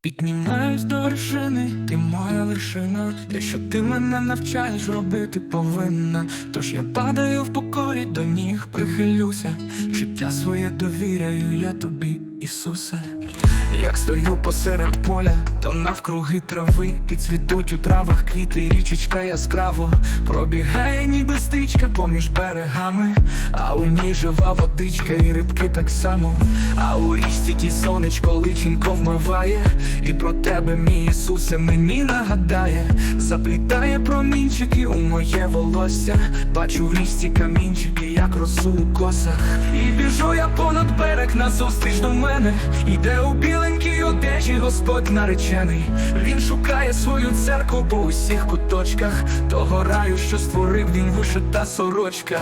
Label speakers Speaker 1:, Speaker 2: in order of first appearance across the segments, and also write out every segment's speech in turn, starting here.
Speaker 1: Піднімаюсь до вершини, ти моя лишина, те, що ти мене навчаєш робити повинна. Тож я падаю в покорі до ніг, прихилюся, життя своє довіряю я тобі, Ісусе. Як стою посеред поля, то навкруги трави, і цвітуть у травах квіти, річечка яскраво пробігає, ніби стичка поміж берегами, а у ній жива водичка, і рибки так само. А у річці ті сонечко личенько вмиває, і про тебе, мій Ісусе, мені нагадає, заплітає промінчики у моє волосся. Бачу в річці камінчики, як росу у косах. І біжу я понад берег назустріч до мене. Іде у біленькій одежі Господь наречений. Він шукає свою церкву по усіх куточках. Того раю, що створив він вишита сорочка.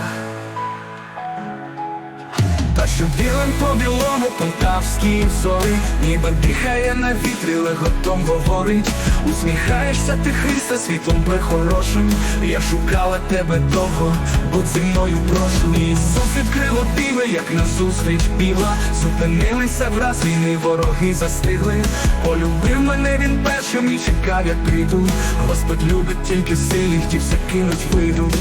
Speaker 1: Та що білим по білому полтавській зорі. Ніби дихає на вітрі, леготом говорить. Усміхаєшся ти Христа світлом прехорошим Я шукала тебе довго, будь зі мною прошу Ісус відкрив обійми, як назустріч біла. Зупинилися враз війни, вороги застигли. Полюбив мене він першим і чекав, як прийду. Господь любить тільки силі, ті все кинуть вийдуть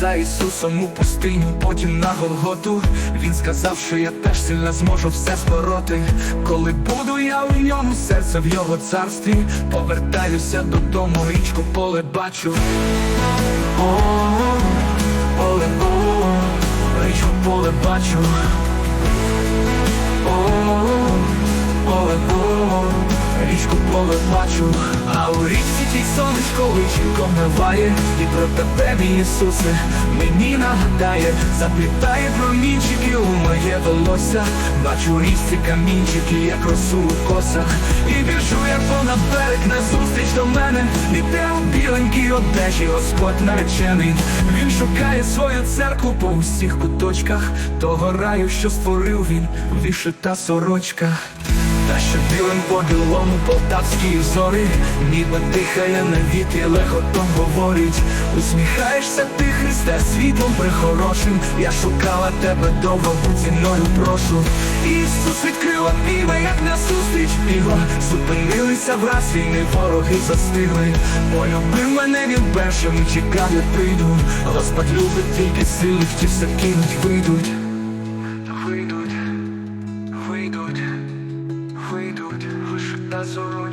Speaker 1: За Ісусом у пустиню, потім на Голготу. Він сказав, що я теж сильно зможу все спороти. Коли буду я у ньому, серце в його царстві. Повертаюся додому, річку поле бачу. О, поле, о, річку поле бачу поле бачу, а у річці тій сонечко личинком наває, і про тебе, мій Ісусе, мені нагадає, заплітає промінчики у моє волосся, бачу річці камінчики, як росу у косах, і біжу я понад берег назустріч до мене, іде у біленькій одежі, Господь наречений, він шукає свою церкву по усіх куточках, того раю, що створив він, вишита сорочка. Та що білим по білому полтавській зорі? Ніби дихає на вітрі, леготом говорить. Усміхаєшся ти, Христе, світлом прихорошим. Я шукала тебе довго, будь зі прошу. Ісус відкрив обійми, як насустріч біла Зупинилися враз війни, вороги застигли. Полюбив мене він першим чекав, я прийду. Господь любить тільки сили, ті все кинуть, вийдуть. Вийдуть, вийдуть вийдуть, вишита сорочка.